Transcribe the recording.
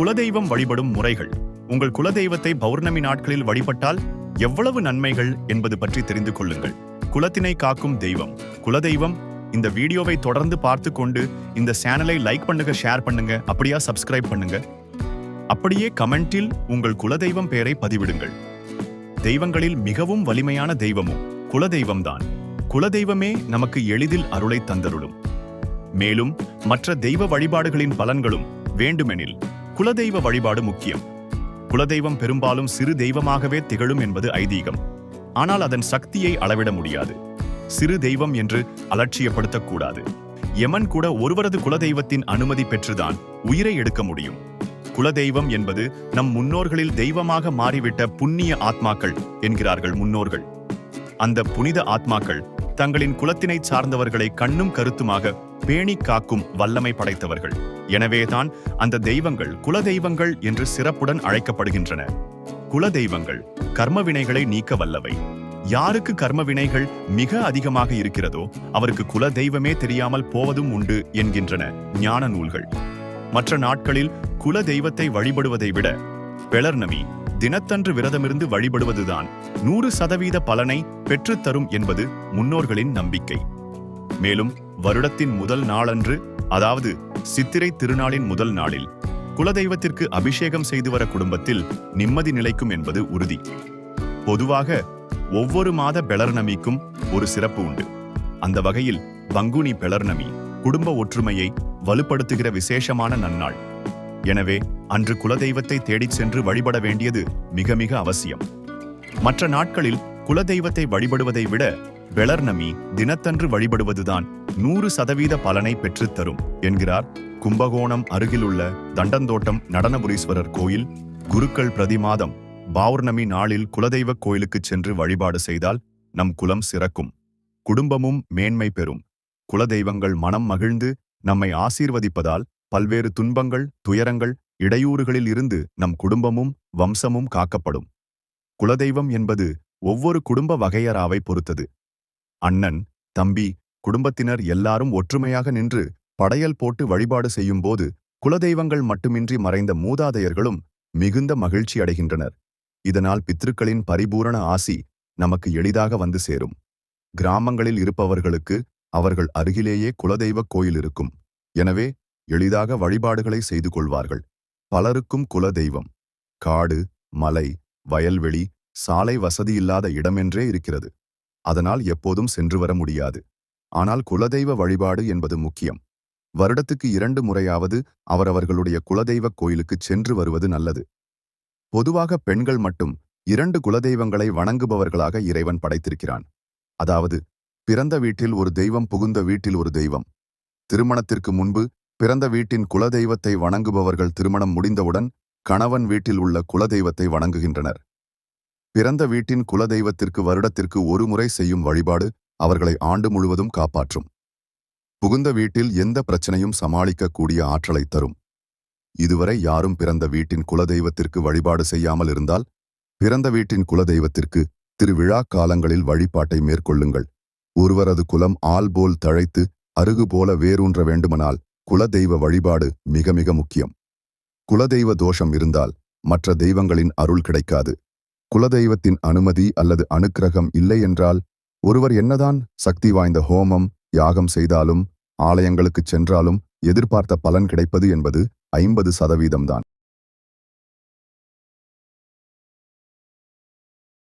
குலதெய்வம் வழிபடும் முறைகள். உங்கள் குலதெய்வத்தை பௌர்ணமி நாட்களில் வழிபட்டால் எவ்வளவு நன்மைகள் என்பது பற்றி தெரிந்து கொள்ளுங்கள். குலத்தினை காக்கும் தெய்வம். குலதெய்வம் இந்த வீடியோவை தொடர்ந்து பார்த்து கொண்டு இந்த சேனலை லைக் பண்ணுங்க ஷேர் பண்ணுங்க அப்படியா சப்ஸ்கிரைப் பண்ணுங்க. அப்படியே கமெண்டில் உங்கள் குலதெய்வம் பெயரை பதிவிடுங்கள். தெய்வங்களில் மிகவும் வலிமையான தெய்வமும் குலதெய்வம்தான். குலதெய்வமே நமக்கு எளிதில் அருளை தந்தருளும். மேலும் மற்ற தெய்வ வழிபாடுகளின் பலன்களும் வேண்டுமெனில் குலதெய்வ வழிபாடு முக்கியம். குலதெய்வம் பெரும்பாலும் சிறு தெய்வமாகவே திகழும் என்பது ஐதீகம். ஆனால் அதன் சக்தியை அளவிட முடியாது. சிறு தெய்வம் என்று அலட்சியப்படுத்தக்கூடாது. யமன் கூட ஒருவரது குலதெய்வத்தின் அனுமதி பெற்றுதான் உயிரை எடுக்க முடியும். குலதெய்வம் என்பது நம் முன்னோர்களில் தெய்வமாக மாறிவிட்ட புண்ணிய ஆத்மாக்கள் என்கிறார்கள் முன்னோர்கள். அந்த புனித ஆத்மாக்கள் தங்களின் குலத்தினை சார்ந்தவர்களை கண்ணும் கருத்துமாக பேணி காக்கும் வல்லமை படைத்தவர்கள். எனவேதான் அந்த தெய்வங்கள் குல தெய்வங்கள் என்று சிறப்புடன் அழைக்கப்படுகின்றன. குலதெய்வங்கள் கர்ம வினைகளை நீக்க வல்லவை. யாருக்கு கர்ம வினைகள் மிக அதிகமாக இருக்கிறதோ அவருக்கு குல தெய்வமே தெரியாமல் போவதும் உண்டு என்கின்றன ஞான நூல்கள். மற்ற நாட்களில் குல தெய்வத்தை வழிபடுவதை விட பெளர்ணமி தினத்தன்று விரதமிருந்து வழிபடுவதுதான் நூறு சதவீத பலனை பெற்றுத்தரும் என்பது முன்னோர்களின் நம்பிக்கை. மேலும் வருடத்தின் முதல் நாளன்று அதாவது சித்திரை திருநாளின் முதல் நாளில் குலதெய்வத்திற்கு அபிஷேகம் செய்து வர குடும்பத்தில் நிம்மதி நிலைக்கும் என்பது உறுதி. பொதுவாக ஒவ்வொரு மாத பெளர்ணமிக்கும் ஒரு சிறப்பு உண்டு. அந்த வகையில் பங்குனி பெளர்ணமி குடும்ப ஒற்றுமையை வலுப்படுத்துகிற விசேஷமான நன்னாள். எனவே அன்று குலதெய்வத்தை தேடிச் சென்று வழிபட வேண்டியது மிக மிக அவசியம். மற்ற நாட்களில் குலதெய்வத்தை வழிபடுவதை விட வெளர்ணமி தினத்தன்று வழிபடுவதுதான் நூறு சதவீத பலனை பெற்றுத் தரும் என்கிறார் கும்பகோணம் அருகிலுள்ள தண்டந்தோட்டம் நடனபுரீஸ்வரர் கோயில். குருக்கள் பிரதி மாதம் பௌர்ணமி நாளில் குலதெய்வ கோயிலுக்குச் சென்று வழிபாடு செய்தால் நம் குலம் சிறக்கும். குடும்பமும் மேன்மை பெறும். குலதெய்வங்கள் மனம் மகிழ்ந்து நம்மை ஆசீர்வதிப்பதால் பல்வேறு துன்பங்கள் துயரங்கள் இடையூறுகளில் இருந்து நம் குடும்பமும் வம்சமும் காக்கப்படும். குலதெய்வம் என்பது ஒவ்வொரு குடும்ப வகையறாவை பொறுத்தது. அண்ணன் தம்பி குடும்பத்தினர் எல்லாரும் ஒற்றுமையாக நின்று படையல் போட்டு வழிபாடு செய்யும்போது குலதெய்வங்கள் மட்டுமின்றி மறைந்த மூதாதையர்களும் மிகுந்த மகிழ்ச்சி அடைகின்றனர். இதனால் பித்ருக்களின் பரிபூரண ஆசி நமக்கு எளிதாக வந்து சேரும். கிராமங்களில் இருப்பவர்களுக்கு அவர்கள் அருகிலேயே குலதெய்வ கோயில் இருக்கும். எனவே எளிதாக வழிபாடுகளை செய்து கொள்வார்கள். பலருக்கும் குலதெய்வம். காடு மலை வயல்வெளி சாலை வசதியில்லாத இடமென்றே இருக்கிறது. அதனால் எப்போதும் சென்று வர முடியாது. ஆனால் குலதெய்வ வழிபாடு என்பது முக்கியம். வருடத்துக்கு இரண்டு முறையாவது அவரவர்களுடைய குலதெய்வ கோயிலுக்கு சென்று வருவது நல்லது. பொதுவாக பெண்கள் மட்டும் இரண்டு குலதெய்வங்களை வணங்குபவர்களாக இறைவன் படைத்திருக்கிறான். அதாவது பிறந்த வீட்டில் ஒரு தெய்வம் புகுந்த வீட்டில் ஒரு தெய்வம். திருமணத்திற்கு முன்பு பிறந்த வீட்டின் குலதெய்வத்தை வணங்குபவர்கள் திருமணம் முடிந்தவுடன் கணவன் வீட்டில் உள்ள குலதெய்வத்தை வணங்குகின்றனர். பிறந்த வீட்டின் குலதெய்வத்திற்கு வருடத்திற்கு ஒரு முறை செய்யும் வழிபாடு அவர்களை ஆண்டு முழுவதும் காப்பாற்றும். புகுந்த வீட்டில் எந்த பிரச்சனையும் சமாளிக்கக்கூடிய ஆற்றலை தரும். இதுவரை யாரும் பிறந்த வீட்டின் குலதெய்வத்திற்கு வழிபாடு செய்யாமல் இருந்தால் பிறந்த வீட்டின் குலதெய்வத்திற்கு திருவிழா காலங்களில் வழிபாட்டை மேற்கொள்ளுங்கள். ஒருவரது குலம் ஆள் போல் தழைத்து அருகு போல வேரூன்ற வேண்டுமானால் குலதெய்வ வழிபாடு மிக மிக முக்கியம். குலதெய்வ தோஷம் இருந்தால் மற்ற தெய்வங்களின் அருள் கிடைக்காது. குலதெய்வத்தின் அனுமதி அல்லது அனுக்கிரகம் இல்லை என்றால் ஒருவர் என்னதான் சக்தி வாய்ந்த ஹோமம் யாகம் செய்தாலும் ஆலயங்களுக்குச் சென்றாலும் எதிர்பார்த்த பலன் கிடைப்பது என்பது ஐம்பது சதவீதம்தான்.